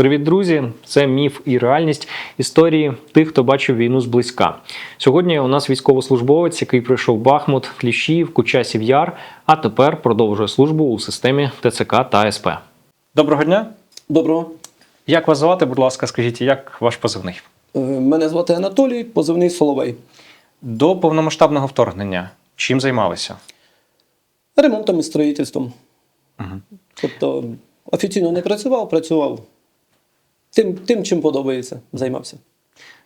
Привіт, друзі! Це міф і реальність історії тих, хто бачив війну зблизька. Сьогодні у нас військовослужбовець, який пройшов Бахмут, Кліщівку, Часів Яр, а тепер продовжує службу у системі ТЦК та СП. Доброго дня! Доброго. Як вас звати, будь ласка, скажіть, як ваш позивний? Е, Мене звати Анатолій, позивний Соловей. До повномасштабного вторгнення чим займалися? Ремонтом і строїтельством. Угу. Тобто офіційно не працював, працював тим, тим чим подобається, займався.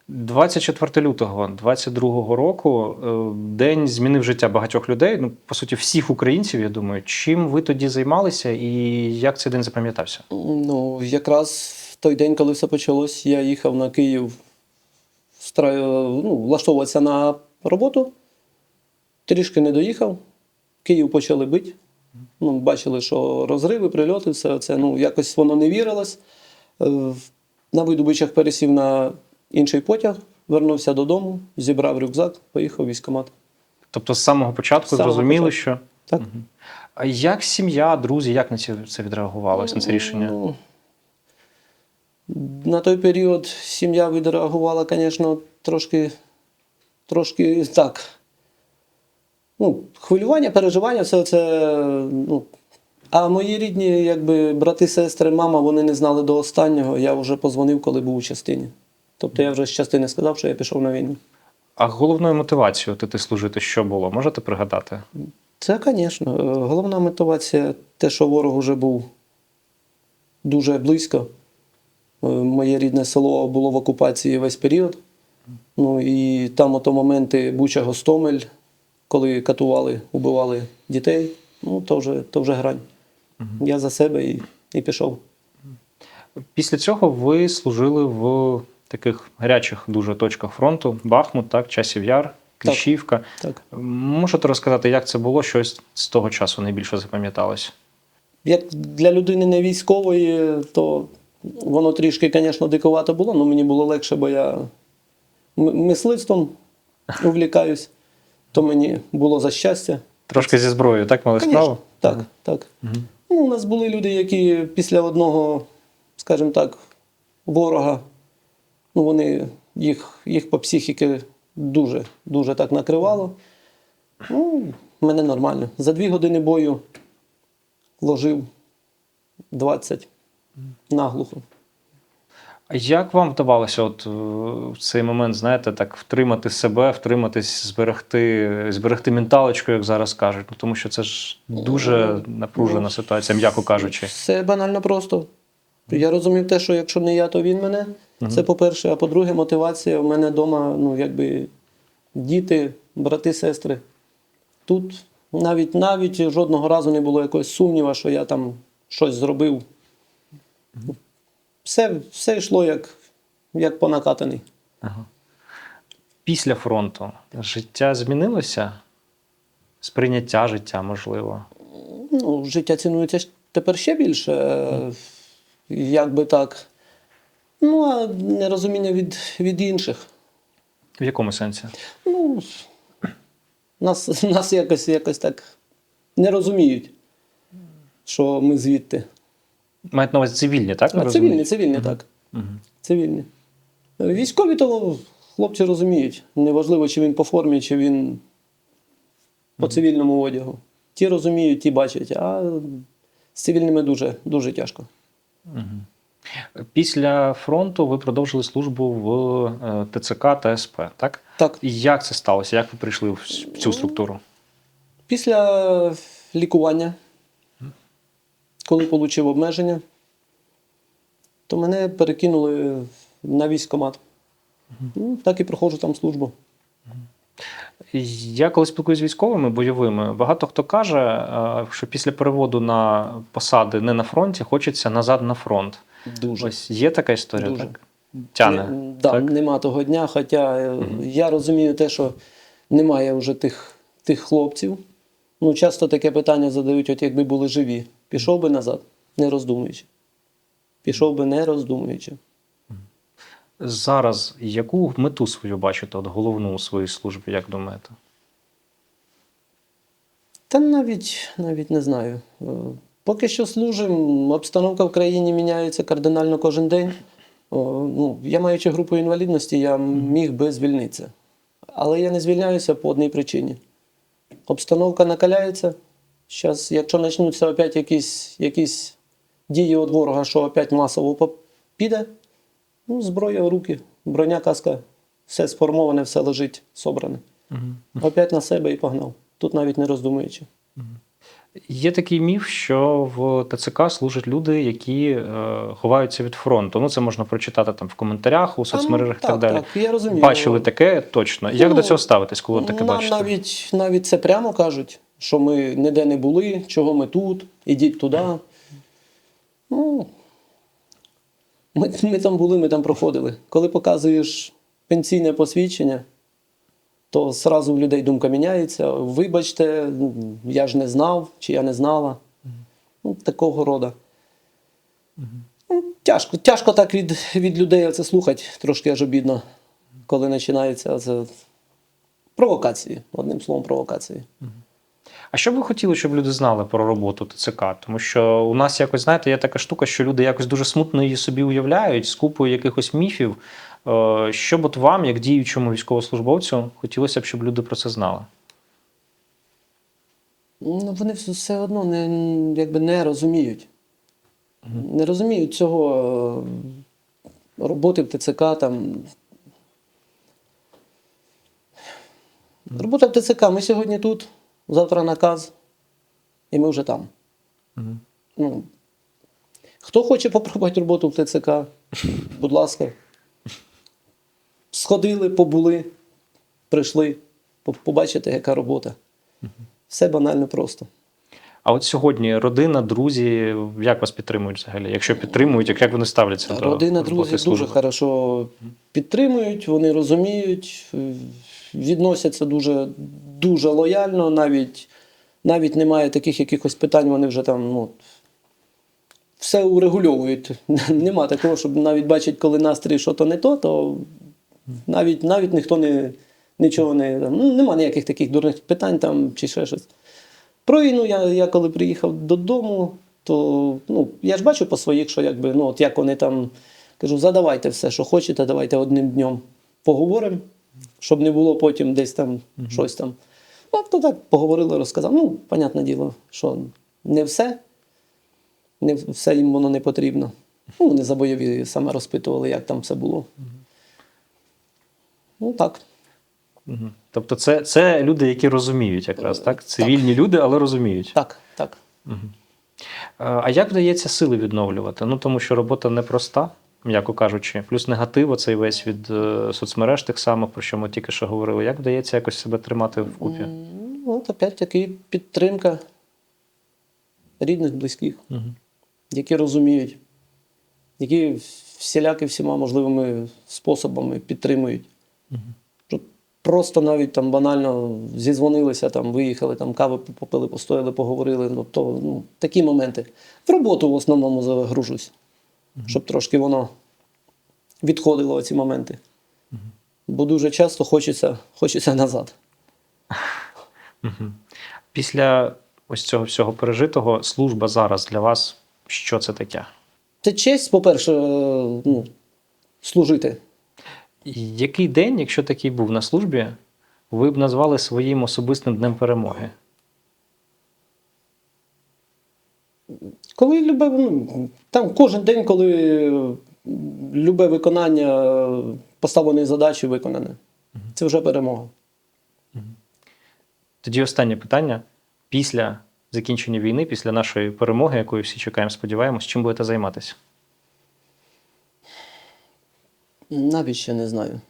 24 лютого 22 року е, день змінив життя багатьох людей. Ну, по суті, всіх українців, я думаю. Чим ви тоді займалися і як цей день запам'ятався? Ну, якраз в той день, коли все почалось, я їхав на Київ ну, влаштовуватися на роботу. Трішки не доїхав. Київ почали бити. Ну, бачили, що розриви, прильоти, все це. Ну, якось воно не вірилось. Е, На видобичах пересів на інший потяг, вернувся додому, зібрав рюкзак, поїхав в військкомат. Тобто, з самого початку зрозуміли, що Так? А як сім'я, друзі, як на це, відреагували на це рішення? Ну, на той період сім'я відреагувала, звісно, трошки, трошки так. Ну, хвилювання, переживання, все це. Ну, а мої рідні, якби брати, сестри, мама, вони не знали до останнього. Я вже позвонив, коли був у частині. Тобто я вже з частини сказав, що я пішов на війну. А головною мотивацією ти служити що було? Можете пригадати? Це, звісно, е, головна мотивація те, що ворог вже був дуже близько. Е, Моє рідне село було в окупації весь період. Ну і там ото моменти Буча Гостомель, коли катували, убивали дітей, ну то вже, то вже грань. Я за себе і, і пішов. Після цього ви служили в таких гарячих дуже точках фронту: Бахмут, так, Часів Яр, Кліщівка. Так. Можете розказати, як це було? Щось з того часу найбільше запам'яталось? Як для людини не військової, то воно трішки, звісно, дикувато було, але мені було легше, бо я мисливством увлікаюсь, то мені було за щастя. Трошки зі зброєю, так мали справу? Так, так. Ну, у нас були люди, які після одного, скажімо так, ворога, ну вони їх, їх по психіки дуже, дуже так накривало. Ну, мене нормально. За дві години бою ложив 20 наглухо. Як вам вдавалося от е, в цей момент, знаєте, так втримати себе, втриматись, зберегти, зберегти менталочку, як зараз кажуть? Ну, тому що це ж дуже напружена ситуація, м'яко кажучи. Все банально просто. Я розумів те, що якщо не я, то він мене. Це по-перше. А по-друге, мотивація. У мене вдома, ну, якби діти, брати, сестри. Тут навіть навіть жодного разу не було якогось сумніва, що я там щось зробив. Все, все йшло як, як по накатаній. Ага. Після фронту життя змінилося? Сприйняття життя, можливо. Ну, життя цінується тепер ще більше. е, Як би так. Ну, а нерозуміння від, від інших. В якому сенсі? Ну, нас, нас якось, якось так не розуміють, що ми звідти. Мають на увазі цивільні, так? А, цивільні, цивільні, так. Мгм. Цивільні. Військові то хлопці розуміють. Неважливо, чи він по формі, чи він по цивільному одягу. Ті розуміють, ті бачать, а з цивільними дуже, дуже тяжко. Після фронту ви продовжили службу в е, ТЦК та СП, так? Так, І як це сталося? Як ви прийшли в цю структуру? після лікування, коли отримав обмеження, то мене перекинули на військкомат. Ну, так і проходжу там службу. Я коли спілкуюся з військовими бойовими, багато хто каже, е, що після переводу на посади не на фронті хочеться назад на фронт. Дуже. Ось є така історія, Дуже. так? Тяне. Не, да, так? Нема того дня, хоча е, я розумію те, що немає вже тих, тих хлопців. Ну, часто таке питання задають, от якби були живі. Пішов би назад, не роздумуючи. Пішов би не роздумуючи. Зараз яку мету свою бачите, от головну у своїй службі, як думаєте? Та навіть, навіть не знаю. Е, Поки що служимо, обстановка в країні міняється кардинально кожен день. Ну, я маючи групу інвалідності, я міг би звільнитися. Але я не звільняюся по одній причині. Обстановка накаляється. Зараз, якщо почнуться опять якісь, якісь дії від ворога, що опять масово піде, ну, зброя в руки, броня, каска, все сформоване, все лежить, собране. Опять на себе і погнав. Тут навіть не роздумуючи. Є такий міф, що в ТЦК служать люди, які е, ховаються від фронту. Ну, це можна прочитати там в коментарях, у соцмережах і так, так, далі. так, я розумію. Бачили таке точно. Як Ну, до цього ставитись, коли таке Нам бачите? навіть, навіть це прямо кажуть, що ми ніде не були, чого ми тут, ідіть туди. Ну, ми, ми там були, ми там проходили. Коли показуєш пенсійне посвідчення, то зразу в людей думка міняється. Вибачте, я ж не знав, чи я не знала. Ну, такого роду. Ну, тяжко, тяжко так від, від людей це слухати, трошки аж обідно, коли починається це провокації. Одним словом, провокації. А що б ви хотіли, щоб люди знали про роботу ТЦК? Тому що у нас якось, знаєте, є така штука, що люди якось дуже смутно її собі уявляють з купою якихось міфів. Е, Що б от вам, як діючому військовослужбовцю, хотілося б, щоб люди про це знали? Ну, вони все- одно не, якби не розуміють. Не розуміють цього е, роботи в ТЦК там. Робота в ТЦК. Ми сьогодні тут, завтра наказ, і ми вже там. Ну, хто хоче попробувати роботу в ТЦК, будь ласка. Сходили, побули, прийшли, побачите, яка робота. Все банально просто. А от сьогодні родина, друзі, як вас підтримують взагалі? Якщо підтримують, як вони ставляться до Родина, друзі дуже хорошо підтримують, вони розуміють, відносяться дуже, дуже лояльно, навіть, навіть немає таких якихось питань, вони вже там ну, все урегульовують. Нема такого, щоб навіть бачить, коли настрій що то не то, то навіть, навіть ніхто не, нічого не. Ну, нема ніяких таких дурних питань там чи ще щось. Про війну я, я коли приїхав додому, то ну, я ж бачу по своїх, що якби, ну, от як вони там кажу, задавайте все, що хочете, давайте одним днем поговоримо, щоб не було потім десь там щось там. Ну, то так поговорили, розказав. Ну, понятне діло, що не все, не все їм воно не потрібно. Ну, вони за бойові саме розпитували, як там все було. Ну так. Мгм. Тобто, це, це люди, які розуміють якраз, так? Цивільні люди, але розуміють. Так, так. Е, А як вдається сили відновлювати? Ну тому що робота непроста, м'яко кажучи, плюс негатив оцей весь від е, соцмереж тих самих, про що ми тільки що говорили. Як вдається якось себе тримати вкупі? Ну, от опять таки підтримка рідних, близьких, Мгм. які розуміють, які всіляки всіма можливими способами підтримують. Щоб Просто навіть там банально зізвонилися, там, виїхали, там кави попили, постояли, поговорили. Ну, то, ну, такі моменти. В роботу в основному загружусь, щоб трошки воно відходило ці моменти. Бо дуже часто хочеться, хочеться назад. Мгм. Після ось цього всього пережитого служба зараз для вас що це таке? Це честь, по-перше, е, ну, служити. Який день, якщо такий був на службі, ви б назвали своїм особистим днем перемоги? Коли любе, ну, там кожен день, коли е, любе виконання е, поставленої задачі виконане, це вже перемога. Тоді останнє питання. Після закінчення війни, після нашої перемоги, якої всі чекаємо, сподіваємось, чим будете займатися? Навіть ще не знаю.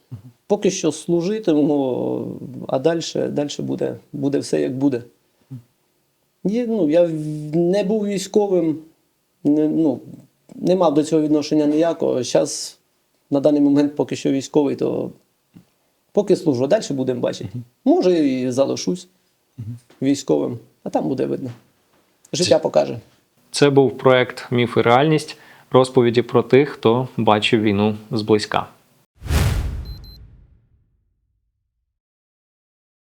Поки що служитиму, а далі, далі буде, буде все як буде. Є, ну, я не був військовим, не, ну, не мав до цього відношення ніякого. Зараз на даний момент поки що військовий, то поки служу, а далі будемо бачити. Може, і залишусь військовим, а там буде видно. Життя покаже. Це був проект Міф і реальність розповіді про тих, хто бачив війну зблизька.